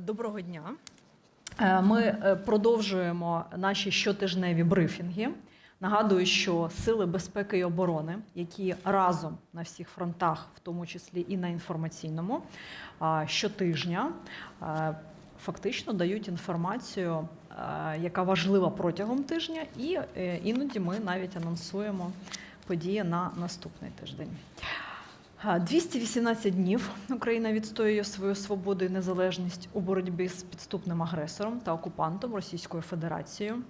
Доброго дня. Е, Ми е, продовжуємо наші щотижневі брифінги. Нагадую, що сили безпеки і оборони, які разом на всіх фронтах, в тому числі і на інформаційному, щотижня е, фактично дають інформацію, яка важлива протягом тижня, і іноді ми навіть анонсуємо події на наступний тиждень. А, 218 днів Україна відстоює свою свободу і незалежність у боротьбі з підступним агресором та окупантом Російською Федерацією.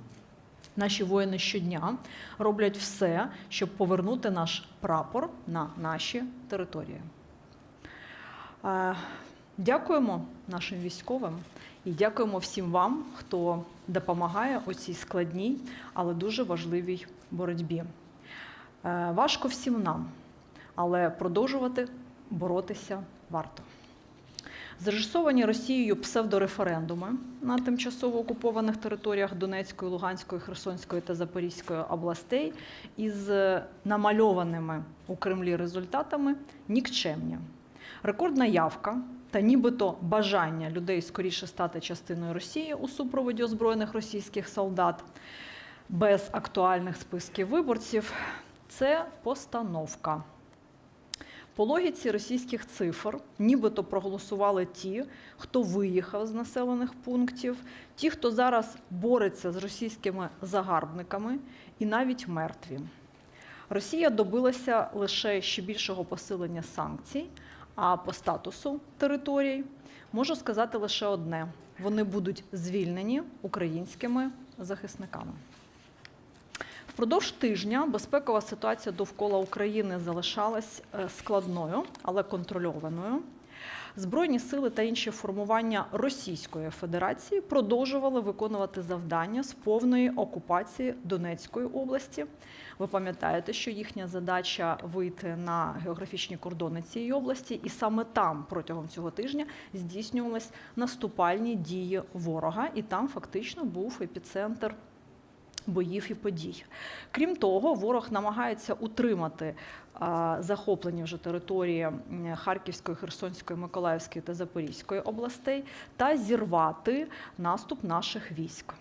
Наші воїни щодня роблять все, щоб повернути наш прапор на наші території. Дякуємо нашим військовим і дякуємо всім вам, хто допомагає у цій складній, але дуже важливій боротьбі. Е, Важко всім нам, але продовжувати боротися варто. Зрежисовані Росією псевдореферендуми на тимчасово окупованих територіях Донецької, Луганської, Херсонської та Запорізької областей із намальованими у Кремлі результатами нікчемні. Рекордна явка та нібито бажання людей скоріше стати частиною Росії у супроводі озброєних російських солдат без актуальних списків виборців це постановка. По логіці російських цифр, нібито проголосували ті, хто виїхав з населених пунктів, ті, хто зараз бореться з російськими загарбниками, і навіть мертві. Росія добилася лише ще більшого посилення санкцій, а по статусу територій можу сказати лише одне: вони будуть звільнені українськими захисниками. Впродовж тижня безпекова ситуація довкола України залишалась е, складною, але контрольованою. Збройні сили та інші формування Російської Федерації продовжували виконувати завдання з повної окупації Донецької області. Ви пам'ятаєте, що їхня задача вийти на географічні кордони цієї області, і саме там протягом цього тижня здійснювались наступальні дії ворога, і там фактично був епіцентр боїв і подій. Крім того, ворог намагається утримати захоплені вже території Харківської, Херсонської, Миколаївської та Запорізької областей та зірвати наступ наших військ.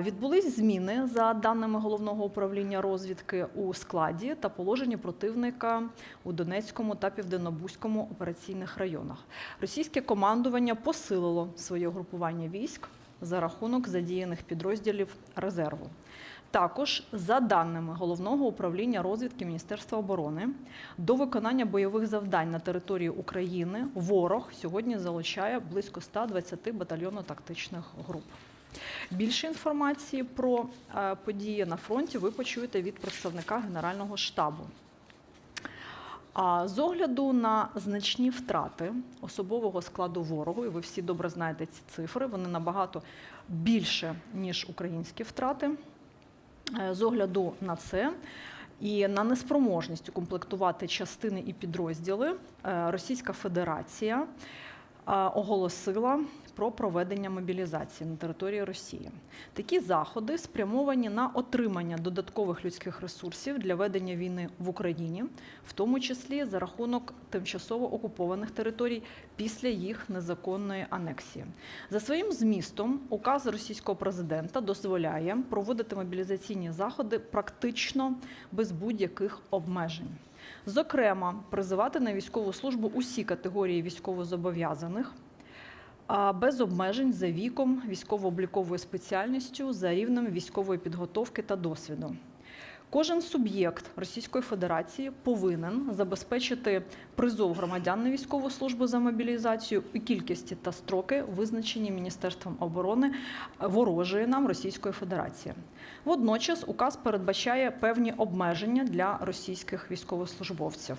Відбулись зміни за даними головного управління розвідки у складі та положенні противника у Донецькому та Південнобузькому операційних районах. Російське командування посилило своє групування військ за рахунок задіяних підрозділів резерву. Також, за даними головного управління розвідки Міністерства оборони, до виконання бойових завдань на території України ворог сьогодні залучає близько 120 батальйонно-тактичних груп. Більше інформації про е, події на фронті ви почуєте від представника Генерального штабу. А з огляду на значні втрати особового складу ворогу, і ви всі добре знаєте ці цифри, вони набагато більше, ніж українські втрати. Е, З огляду на це і на неспроможність укомплектувати частини і підрозділи, е, Російська Федерація е, оголосила про проведення мобілізації на території Росії. Такі заходи спрямовані на отримання додаткових людських ресурсів для ведення війни в Україні, в тому числі за рахунок тимчасово окупованих територій після їх незаконної анексії. За своїм змістом, указ російського президента дозволяє проводити мобілізаційні заходи практично без будь-яких обмежень. Зокрема, призивати на військову службу усі категорії військовозобов'язаних без обмежень за віком, військово-обліковою спеціальністю, за рівнем військової підготовки та досвіду. Кожен суб'єкт Російської Федерації повинен забезпечити призов громадян на військову службу за мобілізацію у кількості та строки, визначені Міністерством оборони ворожої нам Російської Федерації. Водночас указ передбачає певні обмеження для російських військовослужбовців.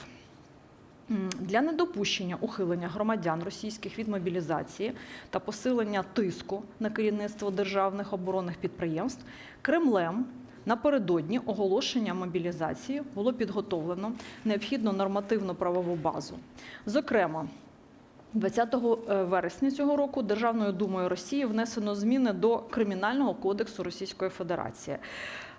Для недопущення ухилення громадян російських від мобілізації та посилення тиску на керівництво державних оборонних підприємств Кремлем напередодні оголошення мобілізації було підготовлено необхідну нормативну правову базу. Зокрема, 20 вересня цього року Державною думою Росії внесено зміни до Кримінального кодексу Російської Федерації.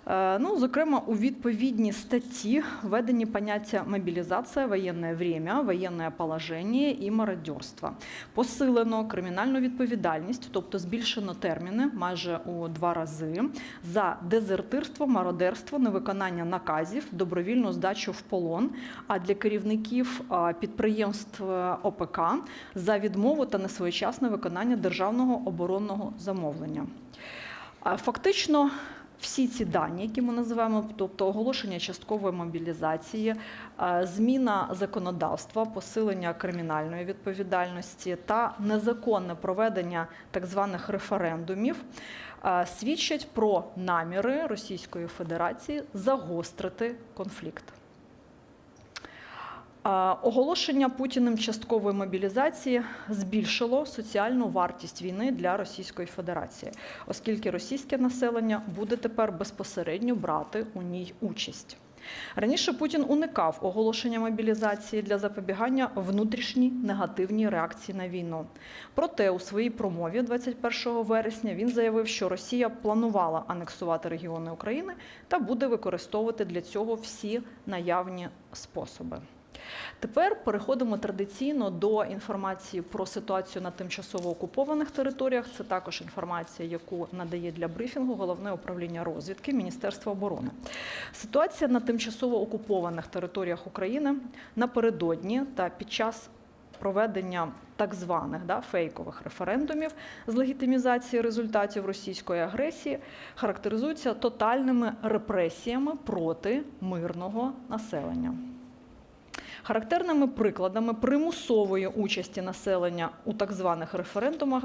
Е, Ну, зокрема, у відповідній статті введені поняття мобілізація, воєнне время, воєнне положення і мародерство. Посилено кримінальну відповідальність, тобто збільшено терміни майже у два рази за дезертирство, мародерство, невиконання наказів, добровільну здачу в полон. А для керівників підприємств е, ОПК за відмову та несвоєчасне виконання державного оборонного замовлення. Фактично, всі ці дані, які ми називаємо, тобто оголошення часткової мобілізації, е, зміна законодавства, посилення кримінальної відповідальності та незаконне проведення так званих референдумів, е, свідчать про наміри Російської Федерації загострити конфлікт. Оголошення Путіним часткової мобілізації збільшило соціальну вартість війни для Російської Федерації, оскільки російське населення буде тепер безпосередньо брати у ній участь. Раніше Путін уникав оголошення мобілізації для запобігання внутрішній негативній реакції на війну. Проте у своїй промові 21 вересня він заявив, що Росія планувала анексувати регіони України та буде використовувати для цього всі наявні способи. Тепер переходимо традиційно до інформації про ситуацію на тимчасово окупованих територіях. Це також інформація, яку надає для брифінгу головне управління розвідки Міністерства оборони. Ситуація на тимчасово окупованих територіях України напередодні та під час проведення так званих да, фейкових референдумів з легітимізації результатів російської агресії характеризується тотальними репресіями проти мирного населення. Характерними прикладами примусової участі населення у так званих референдумах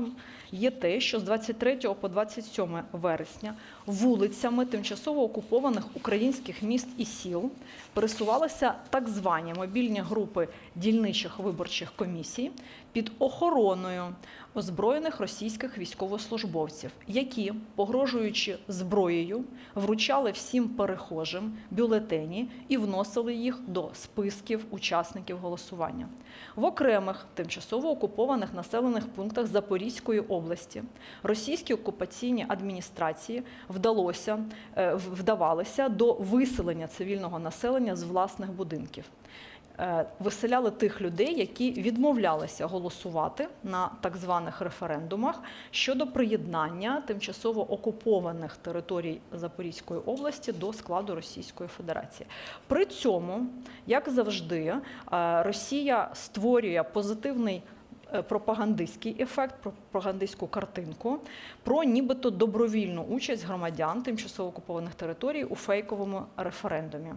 є те, що з 23 по 27 вересня вулицями тимчасово окупованих українських міст і сіл пересувалися так звані мобільні групи дільничих виборчих комісій під охороною озброєних російських військовослужбовців, які, погрожуючи зброєю, вручали всім перехожим бюлетені і вносили їх до списків учасників голосування. В окремих тимчасово окупованих населених пунктах Запорізької області російські окупаційні адміністрації вдалося е, вдавалися до виселення цивільного населення з власних будинків. Е, Виселяли тих людей, які відмовлялися голосувати на так званих референдумах щодо приєднання тимчасово окупованих територій Запорізької області до складу Російської Федерації. При цьому, як завжди, е, Росія створює позитивний пропагандистський ефект, пропагандистську картинку про нібито добровільну участь громадян тимчасово окупованих територій у фейковому референдумі.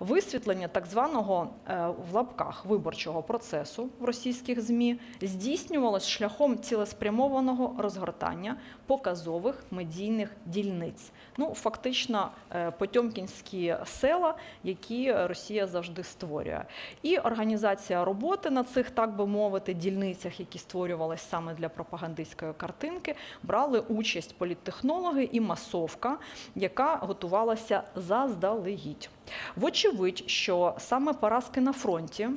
Висвітлення так званого е, в лапках виборчого процесу в російських ЗМІ здійснювалось шляхом цілеспрямованого розгортання показових медійних дільниць. Ну, фактично, е, потьомкінські села, які Росія завжди створює. І організація роботи на цих, так би мовити, дільницях, які створювалися саме для пропагандистської картинки, брали участь політтехнологи і масовка, яка готувалася заздалегідь. Вочевидь, що саме поразки на фронті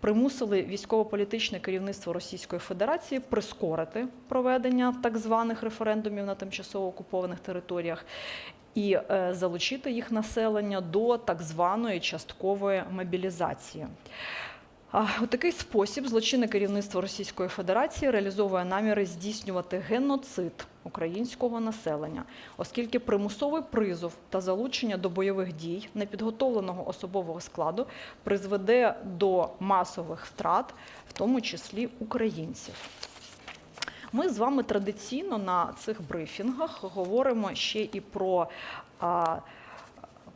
примусили військово-політичне керівництво Російської Федерації прискорити проведення так званих референдумів на тимчасово окупованих територіях. І е, залучити їх населення до так званої часткової мобілізації. У такий спосіб злочинне керівництво Російської Федерації реалізовує наміри здійснювати геноцид українського населення, оскільки примусовий призов та залучення до бойових дій непідготовленого особового складу призведе до масових втрат, в тому числі українців. Ми з вами традиційно на цих брифінгах говоримо ще і про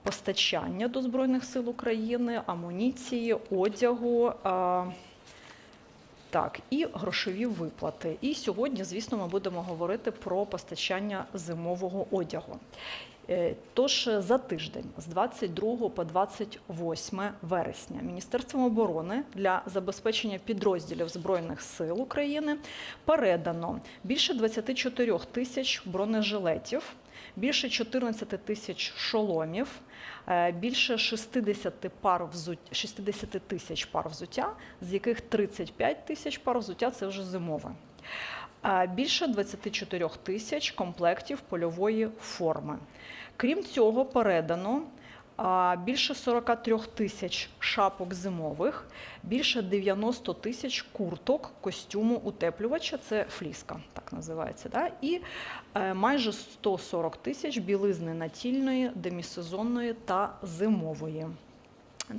постачання до Збройних сил України, амуніції, одягу. Так, і грошові виплати. І сьогодні, звісно, ми будемо говорити про постачання зимового одягу. Е, Тож за тиждень з 22 по 28 вересня Міністерством оборони для забезпечення підрозділів Збройних сил України передано більше 24 тисяч бронежилетів, більше 14 тисяч шоломів, е, більше 60 пар взуття, 60 тисяч пар взуття, з яких 35 тисяч пар взуття це вже зимове. а, більше 24 тисяч комплектів польової форми. Крім цього, передано більше 43 тисяч шапок зимових, більше 90 тисяч курток костюму утеплювача, це фліска, так називається, да? і е, майже 140 тисяч білизни натільної, демісезонної та зимової.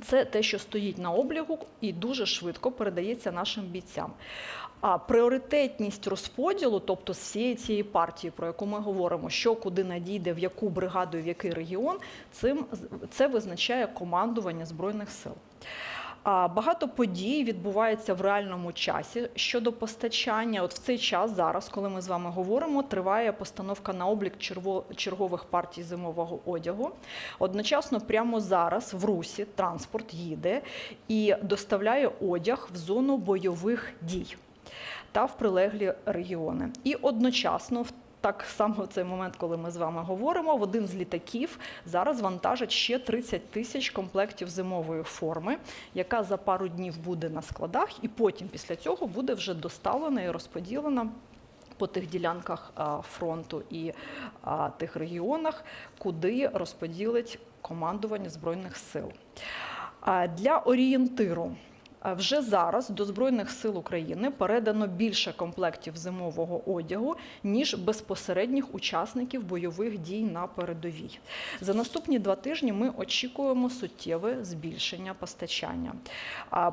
Це те, що стоїть на облігу і дуже швидко передається нашим бійцям. А пріоритетність розподілу, тобто з всієї цієї партії, про яку ми говоримо, що куди надійде, в яку бригаду, в який регіон, цим це визначає командування збройних сил. Багато подій відбувається в реальному часі щодо постачання. От в цей час зараз, коли ми з вами говоримо, триває постановка на облік чергових партій зимового одягу. Одночасно, прямо зараз в Русі транспорт їде і доставляє одяг в зону бойових дій та в прилеглі регіони. І одночасно в так само цей момент, коли ми з вами говоримо, в один з літаків зараз вантажать ще 30 тисяч комплектів зимової форми, яка за пару днів буде на складах, і потім після цього буде вже доставлена і розподілена. По тих ділянках фронту і тих регіонах, куди розподілить командування збройних сил. А, Для орієнтиру Вже зараз до Збройних сил України передано більше комплектів зимового одягу, ніж безпосередніх учасників бойових дій на передовій. За наступні два тижні ми очікуємо суттєве збільшення постачання.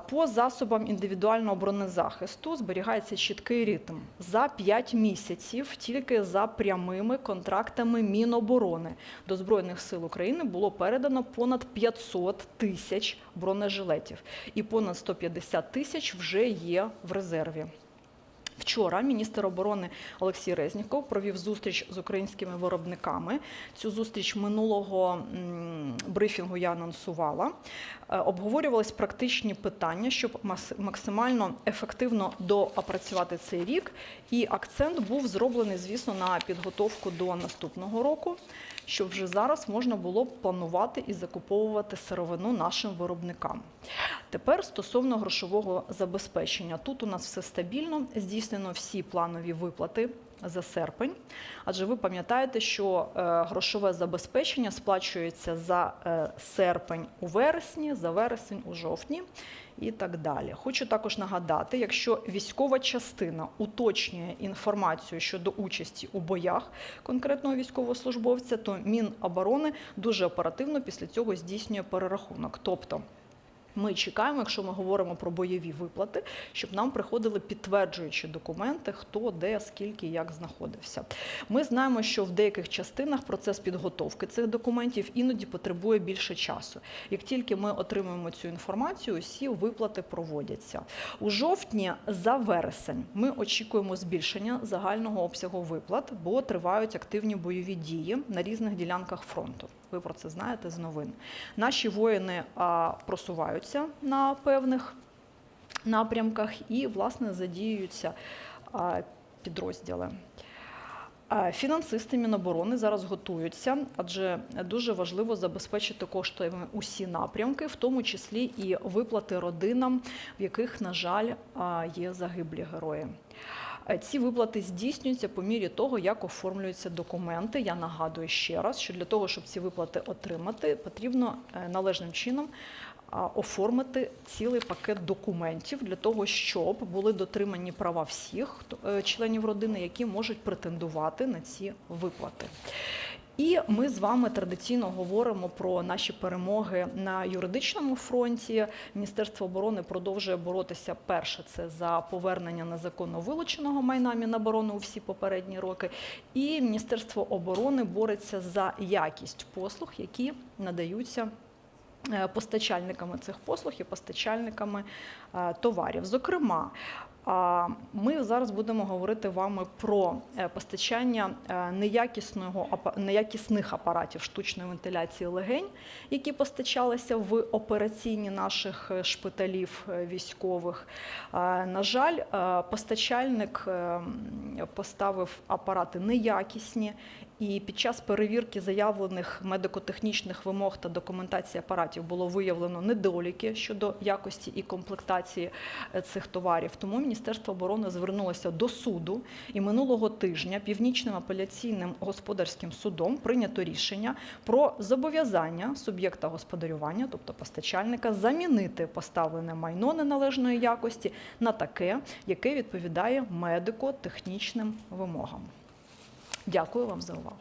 По засобам індивідуального бронезахисту зберігається чіткий ритм. За 5 місяців тільки за прямими контрактами Міноборони до Збройних сил України було передано понад 500 тисяч бронежилетів і понад 150 тисяч вже є в резерві. Вчора міністр оборони Олексій Резніков провів зустріч з українськими виробниками. Цю зустріч минулого брифінгу я анонсувала. Е, Обговорювались практичні питання, щоб максимально ефективно доопрацювати цей рік. І акцент був зроблений, звісно, на підготовку до наступного року, щоб вже зараз можна було б планувати і закуповувати сировину нашим виробникам. Тепер стосовно грошового забезпечення. Тут у нас все стабільно, здійснено всі планові виплати за серпень. Адже ви пам'ятаєте, що е, грошове забезпечення сплачується за е, серпень у вересні, за вересень у жовтні і так далі. Хочу також нагадати, якщо військова частина уточнює інформацію щодо участі у боях конкретного військовослужбовця, то Міноборони дуже оперативно після цього здійснює перерахунок. Тобто ми чекаємо, якщо ми говоримо про бойові виплати, щоб нам приходили підтверджуючі документи, хто де, скільки, як знаходився. Ми знаємо, що в деяких частинах процес підготовки цих документів іноді потребує більше часу. Як тільки ми отримуємо цю інформацію, усі виплати проводяться. У жовтні за вересень ми очікуємо збільшення загального обсягу виплат, бо тривають активні бойові дії на різних ділянках фронту. Ви про це знаєте з новин. Наші воїни просуваються на певних напрямках і, власне, задіюються підрозділи. Фінансисти Міноборони зараз готуються, адже дуже важливо забезпечити коштами усі напрямки, в тому числі і виплати родинам, в яких, на жаль, є загиблі герої. Е, Ці виплати здійснюються по мірі того, як оформлюються документи. Я нагадую ще раз, що для того, щоб ці виплати отримати, потрібно е, належним чином оформити цілий пакет документів для того, щоб були дотримані права всіх е, членів родини, які можуть претендувати на ці виплати. І ми з вами традиційно говоримо про наші перемоги на юридичному фронті. Міністерство оборони продовжує боротися перше це за повернення незаконно вилученого майна Міноборони у всі попередні роки. І Міністерство оборони бореться за якість послуг, які надаються. Е, Постачальниками цих послуг і постачальниками е, товарів. Зокрема, ми зараз будемо говорити вами про е, постачання неякісного неякісних апаратів штучної вентиляції легень, які постачалися в операційні наших шпиталів військових. На жаль, постачальник е, поставив апарати неякісні, і під час перевірки заявлених медико-технічних вимог та документації апаратів було виявлено недоліки щодо якості і комплектації е, цих товарів. Тому Міністерство оборони звернулося до суду, і минулого тижня Північним апеляційним господарським судом прийнято рішення про зобов'язання суб'єкта господарювання, тобто постачальника, замінити поставлене майно неналежної якості на таке, яке відповідає медико-технічним вимогам. Дякую вам за увагу.